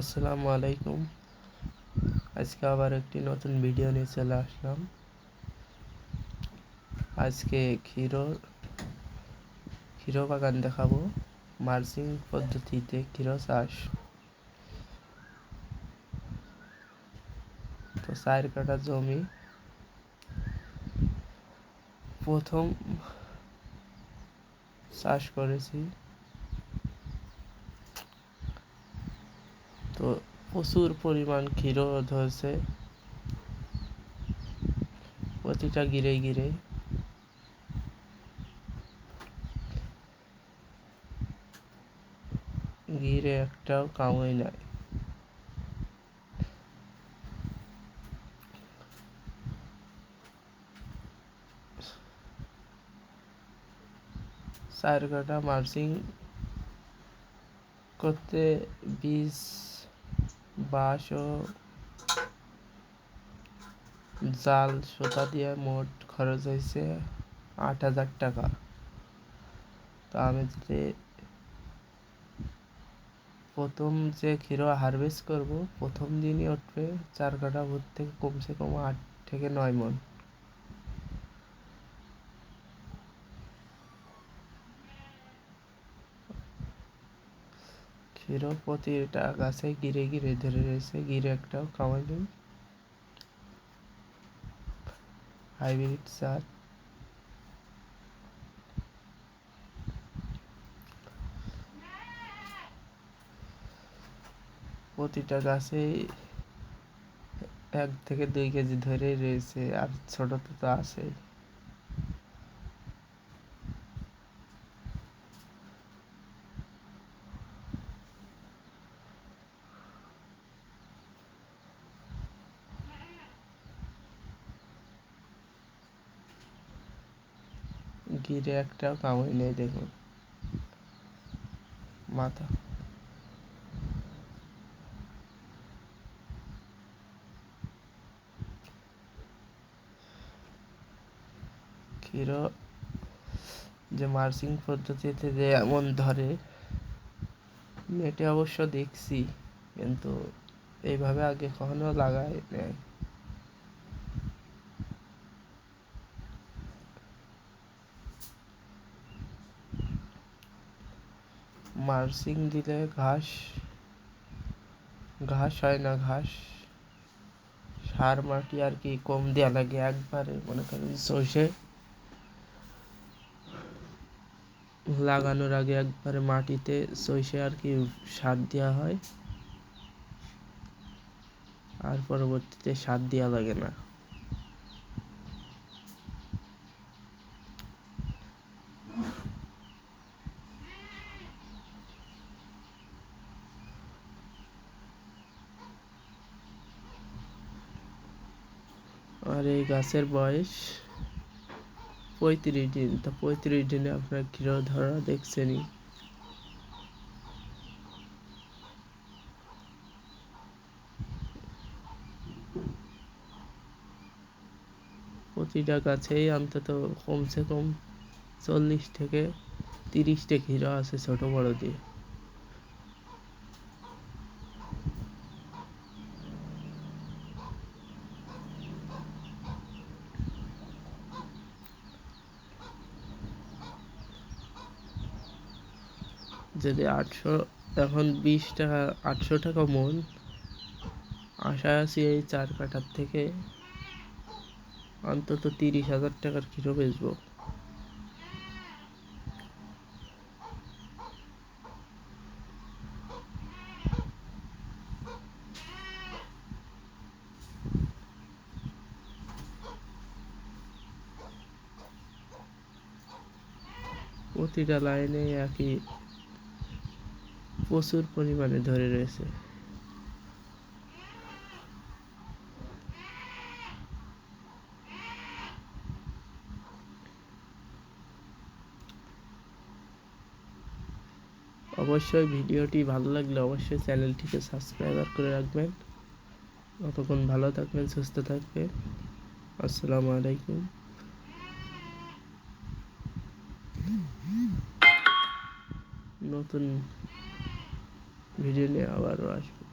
আসসালামু আলাইকুম। আজকে আবার একটি নতুন ভিডিও নিয়ে চলে আসলাম। আজকে ক্ষীর ক্ষীর বাগান দেখাবো। মার্সিং পদ্ধতিতে ক্ষীরো চাষ। তো চার কাটা জমি। প্রথম চাষ করেছি তো প্রচুর পরিমাণ ক্ষীর ধরছে। প্রতিটা গিরে গিরে। গিরে একটাও কামাই নাই। চার কাটা মার্চিং করতে বীজ বাঁশ ও জাল, সুতা দিয়ে মোট খরচ হয়েছে আট হাজার টাকা। তো আমি যদি প্রথম যে ক্ষীর হারভেস্ট করব, প্রথম দিনই উঠবে চার কাটা ভোর থেকে কমসে কম আট থেকে নয় মন ক্ষীর প্রতিটা গাছে গিরে গিরে, ধরে রয়েছে গিরে একটাও কামাইনি হাইব্রিড সার প্রতিটা গাছে এক থেকে দুই কেজি ধরে রয়েছে, আর ছোট তো আছেই। গিরে একটাও কামড় নেই দেখুন। মাথা। যে মার্সিং পদ্ধতিতে যে এমন ধরে নেটে অবশ্য দেখছি, কিন্তু এইভাবে আগে কখনো লাগায় নেয় মার্সিং দিলে ঘাস ঘাস হয় না ঘাস। সার মাটি আর কি কম দেওয়া লাগে একবারে, মনে করেন সর্ষে লাগানোর আগে একবারে মাটিতে সর্ষে আর কি সার দেওয়া হয়। আর পরবর্তীতে সার দেওয়া লাগে না। আর এই গাছের বয়স পঁয়ত্রিশ দিন। তো পঁয়ত্রিশ দিনে আপনার ক্ষীর ধরা দেখছেনই। প্রতিটা গাছেই অন্তত কমসে কম চল্লিশ থেকে তিরিশটা ক্ষীর আছে ছোট বড় দিয়ে। যদি আটশো, এখন বিশ টাকা, আটশো টাকা মন। আশা আছি এই চার কাটার থেকে অন্তত তিরিশ হাজার টাকার কিলো বেচবো। প্রতিটা লাইনে একই প্রচুর পরিমাণে ধরে রয়েছে। অবশ্যই ভিডিওটি ভালো লাগলে অবশ্যই চ্যানেলটিকে সাবস্ক্রাইবার করে রাখবেন। ততক্ষণ ভালো থাকবেন, সুস্থ থাকবেন। আসসালামু আলাইকুম। নতুন ভিডিও নিয়ে আবারও আসব